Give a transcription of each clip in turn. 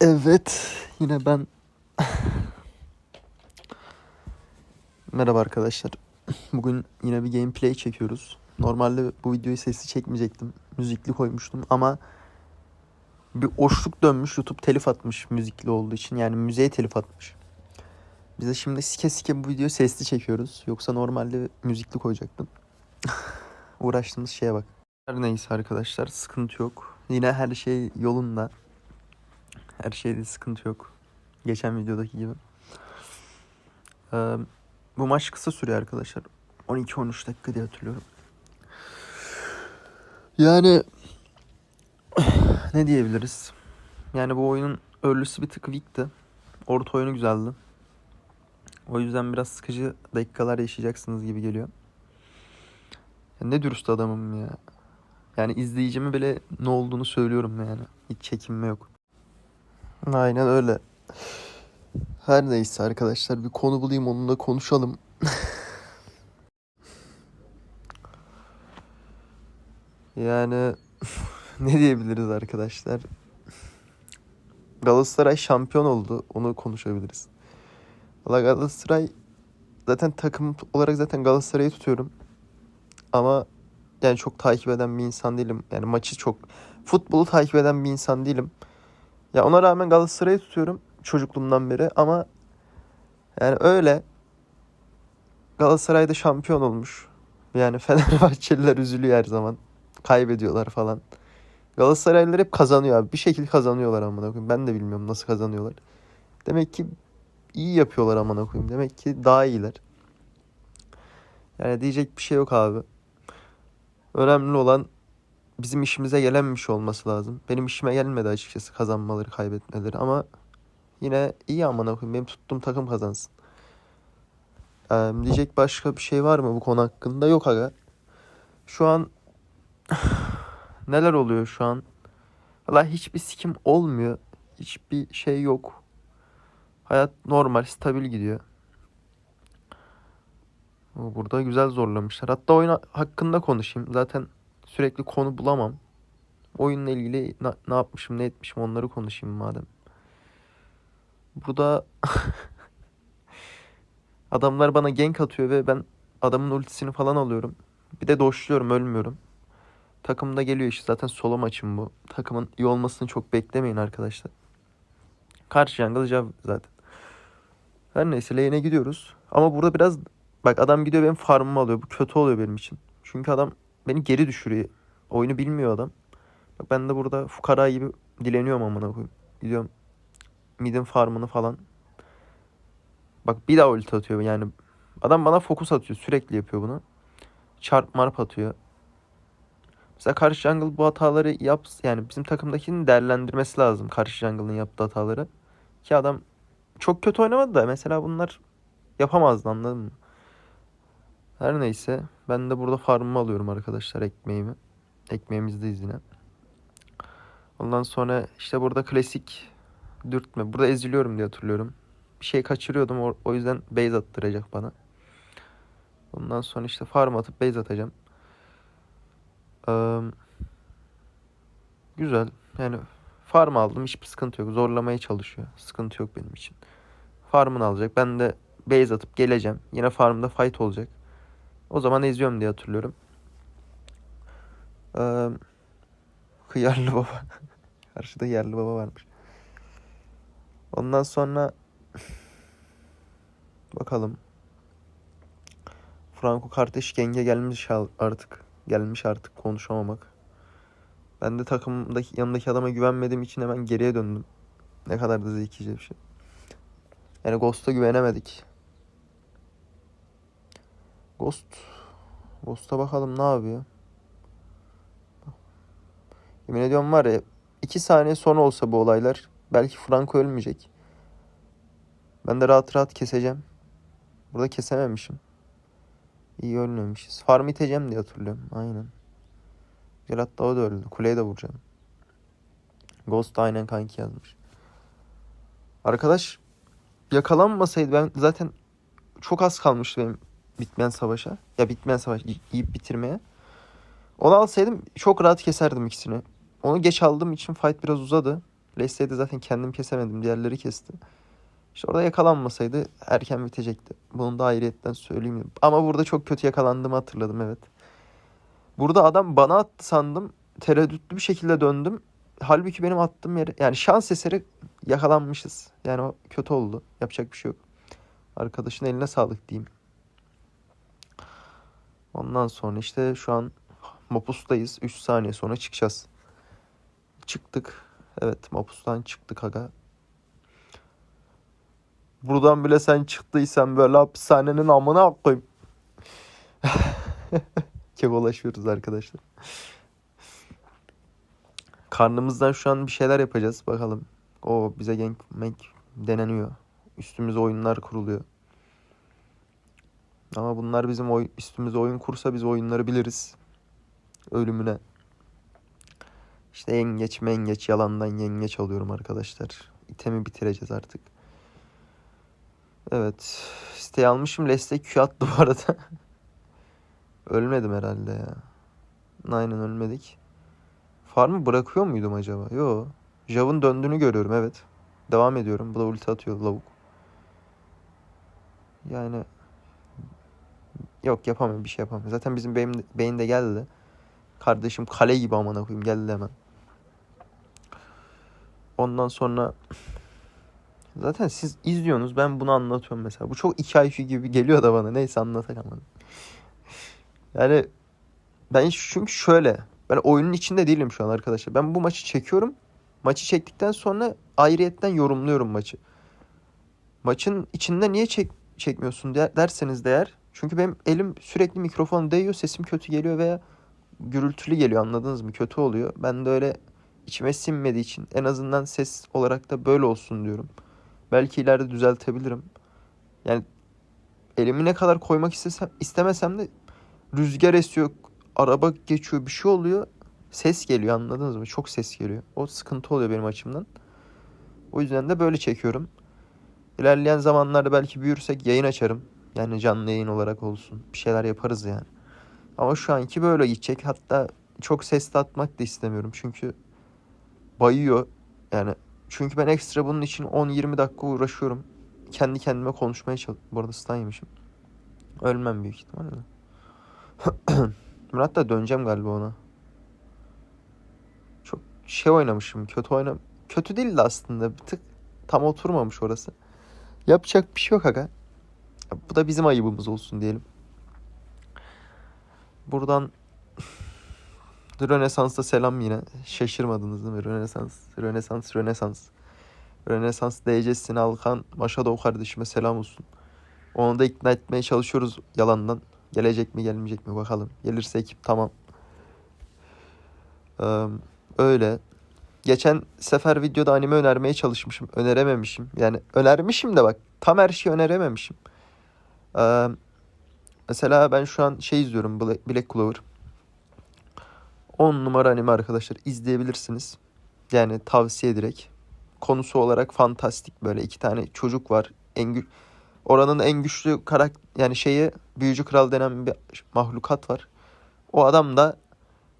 Evet, yine ben. Merhaba arkadaşlar. Bugün yine bir gameplay çekiyoruz. Normalde bu videoyu sesli çekmeyecektim. Müzikli koymuştum ama bir boşluk dönmüş. YouTube telif atmış müzikli olduğu için. Yani müziğe telif atmış. Biz de şimdi sike sike bu videoyu sesli çekiyoruz. Yoksa normalde müzikli koyacaktım. Uğraştığımız şeye bak. Her neyse arkadaşlar sıkıntı yok. Yine her şey yolunda. Her şeyde sıkıntı yok. Geçen videodaki gibi. Ee, bu maç kısa sürüyor arkadaşlar. 12-13 dakika diye hatırlıyorum. Yani ne diyebiliriz? Yani bu oyunun early'si bir tık weak'ti. Orta oyunu güzeldi. O yüzden biraz sıkıcı dakikalar yaşayacaksınız gibi geliyor. Ne dürüst adamım ya. Yani izleyicime bile ne olduğunu söylüyorum yani. Hiç çekinme yok. Aynen öyle. Her neyse arkadaşlar bir konu bulayım onunla konuşalım. yani ne diyebiliriz arkadaşlar? Galatasaray şampiyon oldu. Onu konuşabiliriz. Valla Galatasaray zaten takım olarak zaten Galatasaray'ı tutuyorum. Ama yani çok takip eden bir insan değilim. Yani maçı çok futbolu takip eden bir insan değilim. Ya ona rağmen Galatasaray'ı tutuyorum çocukluğumdan beri ama yani öyle Galatasaray'da şampiyon olmuş. Yani Fenerbahçeliler üzülüyor her zaman. Kaybediyorlar falan. Galatasaraylılar hep kazanıyor abi. Bir şekilde kazanıyorlar amına koyayım. Ben de bilmiyorum nasıl kazanıyorlar. Demek ki iyi yapıyorlar amına koyayım. Demek ki daha iyiler. Yani diyecek bir şey yok abi. Önemli olan bizim işimize gelen bir şey olması lazım. Benim işime gelmedi açıkçası kazanmaları, kaybetmeleri ama yine iyi amına koyayım. Benim tuttuğum takım kazansın. Ee, diyecek başka bir şey var mı bu konu hakkında? Yok aga. Şu an neler oluyor şu an? Valla hiçbir sikim olmuyor. Hiçbir şey yok. Hayat normal, stabil gidiyor. Burada güzel zorlamışlar. Hatta oyun hakkında konuşayım. Zaten sürekli konu bulamam. Oyunla ilgili na- ne yapmışım, ne etmişim onları konuşayım madem. Burada adamlar bana gank atıyor ve ben adamın ultisini falan alıyorum. Bir de doşluyorum, ölmüyorum. Takım da geliyor işte zaten solo maçım bu. Takımın iyi olmasını çok beklemeyin arkadaşlar. Karşı jungle Jav zaten. Her neyse lane'e gidiyoruz. Ama burada biraz bak adam gidiyor benim farmımı alıyor. Bu kötü oluyor benim için. Çünkü adam beni geri düşürüyor. Oyunu bilmiyor adam. Bak ben de burada fukara gibi dileniyorum amına koyayım. Gidiyorum midin farmını falan. Bak bir daha ulti atıyor yani. Adam bana fokus atıyor. Sürekli yapıyor bunu. Çarp marp atıyor. Mesela karşı jungle bu hataları yap yani bizim takımdakinin değerlendirmesi lazım. Karşı jungle'ın yaptığı hataları. Ki adam çok kötü oynamadı da mesela bunlar yapamazdı anladın mı? Her neyse ben de burada farmımı alıyorum arkadaşlar ekmeğimi. Ekmeğimizdeyiz yine. Ondan sonra işte burada klasik dürtme. Burada eziliyorum diye hatırlıyorum. Bir şey kaçırıyordum o, yüzden base attıracak bana. Ondan sonra işte farm atıp base atacağım. Ee, güzel. Yani farm aldım hiçbir sıkıntı yok. Zorlamaya çalışıyor. Sıkıntı yok benim için. Farmını alacak. Ben de base atıp geleceğim. Yine farmda fight olacak. O zaman eziyorum diye hatırlıyorum. Ee, hıyarlı baba. Karşıda yerli baba varmış. Ondan sonra bakalım. Franco kardeş genge gelmiş artık. Gelmiş artık konuşamamak. Ben de takımdaki yanındaki adama güvenmediğim için hemen geriye döndüm. Ne kadar da zekice bir şey. Yani Ghost'a güvenemedik. Ghost. Ghost'a bakalım ne yapıyor. Yemin ediyorum var ya 2 saniye sonra olsa bu olaylar belki Franco ölmeyecek. Ben de rahat rahat keseceğim. Burada kesememişim. İyi ölmemişiz. Farm iteceğim diye hatırlıyorum. Aynen. Gel hatta o da öldü. Kuleye de vuracağım. Ghost aynen kanki yazmış. Arkadaş yakalanmasaydı ben zaten çok az kalmıştı benim bitmeyen savaşa. Ya bitmeyen savaş yiyip bitirmeye. Onu alsaydım çok rahat keserdim ikisini. Onu geç aldığım için fight biraz uzadı. Leslie'yi de zaten kendim kesemedim. Diğerleri kesti. İşte orada yakalanmasaydı erken bitecekti. Bunu da ayrıyetten söyleyeyim. Ama burada çok kötü yakalandığımı hatırladım evet. Burada adam bana attı sandım. Tereddütlü bir şekilde döndüm. Halbuki benim attığım yere yani şans eseri yakalanmışız. Yani o kötü oldu. Yapacak bir şey yok. Arkadaşın eline sağlık diyeyim. Ondan sonra işte şu an Mopus'tayız. 3 saniye sonra çıkacağız. Çıktık. Evet Mopus'tan çıktık aga. Buradan bile sen çıktıysan böyle hapishanenin amına koyayım. Kekolaşıyoruz arkadaşlar. Karnımızdan şu an bir şeyler yapacağız. Bakalım. O bize gank deneniyor. Üstümüze oyunlar kuruluyor. Ama bunlar bizim oy üstümüze oyun kursa biz oyunları biliriz. Ölümüne. İşte yengeç mengeç yalandan yengeç alıyorum arkadaşlar. İtemi bitireceğiz artık. Evet. Siteyi almışım. Leste Q attı bu arada. Ölmedim herhalde ya. Aynen ölmedik. Farmı bırakıyor muydum acaba? Yo. Jav'ın döndüğünü görüyorum evet. Devam ediyorum. Bu da ulti atıyor lavuk. Yani yok yapamıyorum bir şey yapamıyorum. Zaten bizim beyin, beyin de geldi. Kardeşim kale gibi amına koyayım geldi hemen. Ondan sonra zaten siz izliyorsunuz ben bunu anlatıyorum mesela. Bu çok iki IQ gibi geliyor da bana. Neyse anlatamam. Yani ben çünkü şöyle ben oyunun içinde değilim şu an arkadaşlar. Ben bu maçı çekiyorum. Maçı çektikten sonra ayrıyetten yorumluyorum maçı. Maçın içinde niye çek çekmiyorsun der, derseniz değer. Çünkü benim elim sürekli mikrofon değiyor. Sesim kötü geliyor veya gürültülü geliyor anladınız mı? Kötü oluyor. Ben de öyle içime sinmediği için en azından ses olarak da böyle olsun diyorum. Belki ileride düzeltebilirim. Yani elimi ne kadar koymak istesem istemesem de rüzgar esiyor, araba geçiyor, bir şey oluyor. Ses geliyor anladınız mı? Çok ses geliyor. O sıkıntı oluyor benim açımdan. O yüzden de böyle çekiyorum. İlerleyen zamanlarda belki büyürsek yayın açarım. Yani canlı yayın olarak olsun. Bir şeyler yaparız yani. Ama şu anki böyle gidecek. Hatta çok ses de atmak da istemiyorum. Çünkü bayıyor. Yani çünkü ben ekstra bunun için 10-20 dakika uğraşıyorum. Kendi kendime konuşmaya çalışıyorum. Bu arada stun yemişim. Ölmem büyük ihtimalle. Murat da döneceğim galiba ona. Çok şey oynamışım. Kötü oynam. Kötü değildi aslında. Bir tık tam oturmamış orası. Yapacak bir şey yok aga. Bu da bizim ayıbımız olsun diyelim. Buradan Rönesans'ta selam yine. Şaşırmadınız değil mi? Rönesans, Rönesans, Rönesans. Rönesans DC'sini Alkan Maşadov kardeşime selam olsun. Onu da ikna etmeye çalışıyoruz yalandan. Gelecek mi gelmeyecek mi bakalım. Gelirse ekip tamam. Ee, öyle. Geçen sefer videoda anime önermeye çalışmışım. Önerememişim. Yani önermişim de bak. Tam her şeyi önerememişim. Ee, mesela ben şu an şey izliyorum. Black, Black Clover. 10 numara anime arkadaşlar. izleyebilirsiniz. Yani tavsiye direkt. Konusu olarak fantastik böyle iki tane çocuk var. En oranın en güçlü karakter yani şeyi büyücü kral denen bir mahlukat var. O adam da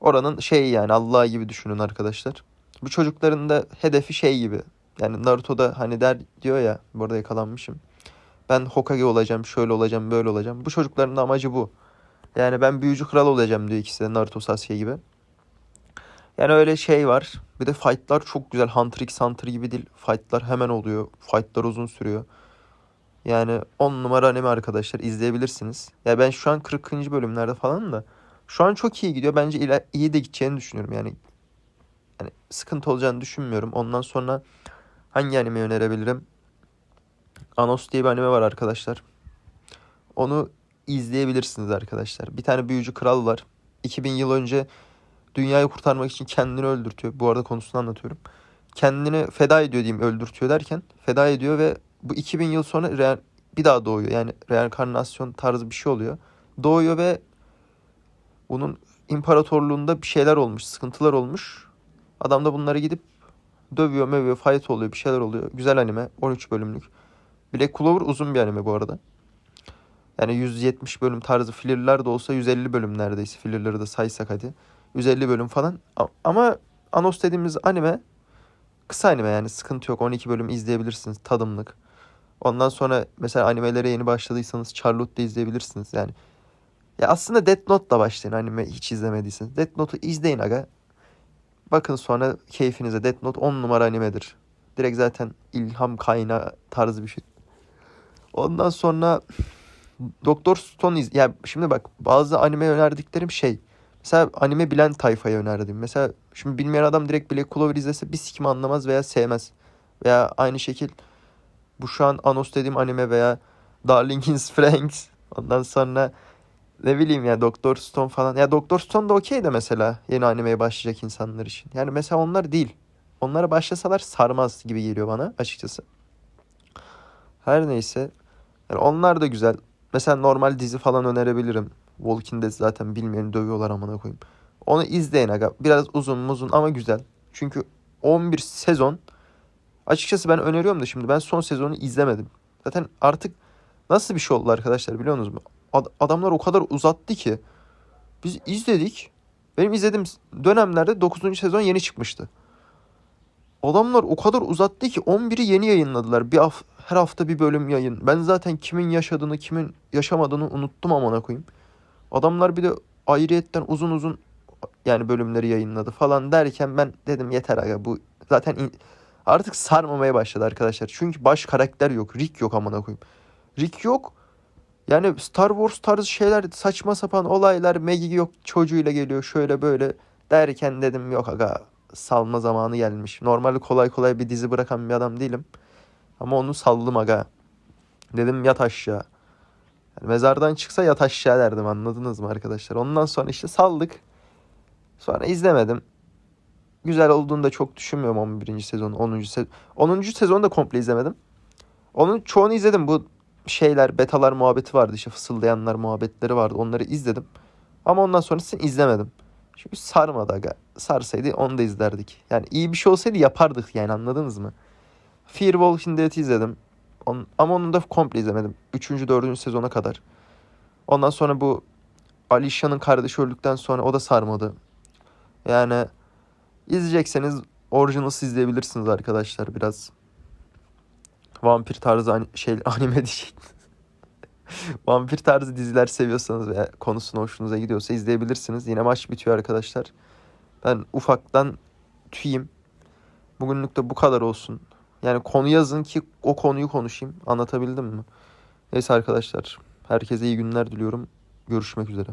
oranın şeyi yani Allah gibi düşünün arkadaşlar. Bu çocukların da hedefi şey gibi. Yani Naruto'da hani der diyor ya bu arada yakalanmışım. Ben Hokage olacağım, şöyle olacağım, böyle olacağım. Bu çocukların da amacı bu. Yani ben büyücü kral olacağım diyor ikisi de Naruto Sasuke gibi. Yani öyle şey var. Bir de fightlar çok güzel. Hunter x Hunter gibi değil. Fightlar hemen oluyor. Fightlar uzun sürüyor. Yani 10 numara anime arkadaşlar izleyebilirsiniz. Ya ben şu an 40. bölümlerde falan da şu an çok iyi gidiyor. Bence iler- iyi de gideceğini düşünüyorum. Yani yani sıkıntı olacağını düşünmüyorum. Ondan sonra hangi anime önerebilirim? Anos diye bir anime var arkadaşlar. Onu izleyebilirsiniz arkadaşlar. Bir tane büyücü kral var. 2000 yıl önce dünyayı kurtarmak için kendini öldürtüyor. Bu arada konusunu anlatıyorum. Kendini feda ediyor diyeyim öldürtüyor derken feda ediyor ve bu 2000 yıl sonra re- bir daha doğuyor. Yani reenkarnasyon tarzı bir şey oluyor. Doğuyor ve bunun imparatorluğunda bir şeyler olmuş, sıkıntılar olmuş. Adam da bunları gidip dövüyor, mövüyor, fight oluyor, bir şeyler oluyor. Güzel anime, 13 bölümlük. Black Clover uzun bir anime bu arada. Yani 170 bölüm tarzı fillerler de olsa 150 bölüm neredeyse. Fillerleri de saysak hadi. 150 bölüm falan. Ama Anos dediğimiz anime Kısa anime yani sıkıntı yok. 12 bölüm izleyebilirsiniz tadımlık. Ondan sonra mesela animelere yeni başladıysanız Charlotte da izleyebilirsiniz. Yani ya aslında Death Note'la başlayın anime hiç izlemediyseniz. Death Note'u izleyin aga. Bakın sonra keyfinize. Death Note 10 numara animedir. Direkt zaten ilham kaynağı tarzı bir şey. Ondan sonra Doktor Stone iz ya şimdi bak bazı anime önerdiklerim şey. Mesela anime bilen tayfaya önerdim. Mesela şimdi bilmeyen adam direkt Black Clover izlese bir sikim anlamaz veya sevmez. Veya aynı şekil bu şu an Anos dediğim anime veya Darling in Franks. Ondan sonra ne bileyim ya Doktor Stone falan. Ya Doktor Stone da okey de mesela yeni animeye başlayacak insanlar için. Yani mesela onlar değil. Onlara başlasalar sarmaz gibi geliyor bana açıkçası. Her neyse. Yani onlar da güzel. Mesela normal dizi falan önerebilirim. Walking Dead zaten bilmeyeni dövüyorlar amına koyayım. Onu izleyin aga. Biraz uzun muzun ama güzel. Çünkü 11 sezon. Açıkçası ben öneriyorum da şimdi ben son sezonu izlemedim. Zaten artık nasıl bir şey oldu arkadaşlar biliyor musunuz? mu? Ad- adamlar o kadar uzattı ki. Biz izledik. Benim izlediğim dönemlerde 9. sezon yeni çıkmıştı. Adamlar o kadar uzattı ki 11'i yeni yayınladılar. Bir haf- her hafta bir bölüm yayın. Ben zaten kimin yaşadığını, kimin yaşamadığını unuttum amına koyayım. Adamlar bir de ayrıyetten uzun uzun yani bölümleri yayınladı falan derken ben dedim yeter aga bu zaten in- artık sarmamaya başladı arkadaşlar. Çünkü baş karakter yok. Rick yok amına koyayım. Rick yok. Yani Star Wars tarzı şeyler saçma sapan olaylar Maggie yok çocuğuyla geliyor şöyle böyle derken dedim yok aga salma zamanı gelmiş. Normalde kolay kolay bir dizi bırakan bir adam değilim. Ama onu saldım aga. Dedim yat aşağı. Yani mezardan çıksa yat aşağı derdim anladınız mı arkadaşlar? Ondan sonra işte saldık. Sonra izlemedim. Güzel olduğunu da çok düşünmüyorum 11. sezon, 10. sezon. 10. sezonu da komple izlemedim. Onun çoğunu izledim. Bu şeyler, betalar muhabbeti vardı. işte fısıldayanlar muhabbetleri vardı. Onları izledim. Ama ondan sonrasını izlemedim. Çünkü sarmadı aga. Sarsaydı onu da izlerdik. Yani iyi bir şey olsaydı yapardık yani anladınız mı? Fear Walking Dead'i izledim. Ama onu da komple izlemedim. 3. 4. sezona kadar. Ondan sonra bu Alicia'nın kardeşi öldükten sonra o da sarmadı. Yani izleyecekseniz orijinal izleyebilirsiniz arkadaşlar biraz. Vampir tarzı ani- şey anime diyecek. Vampir tarzı diziler seviyorsanız veya konusuna hoşunuza gidiyorsa izleyebilirsiniz. Yine maç bitiyor arkadaşlar. Ben ufaktan tüyeyim. Bugünlük de bu kadar olsun. Yani konu yazın ki o konuyu konuşayım. Anlatabildim mi? Neyse arkadaşlar. Herkese iyi günler diliyorum. Görüşmek üzere.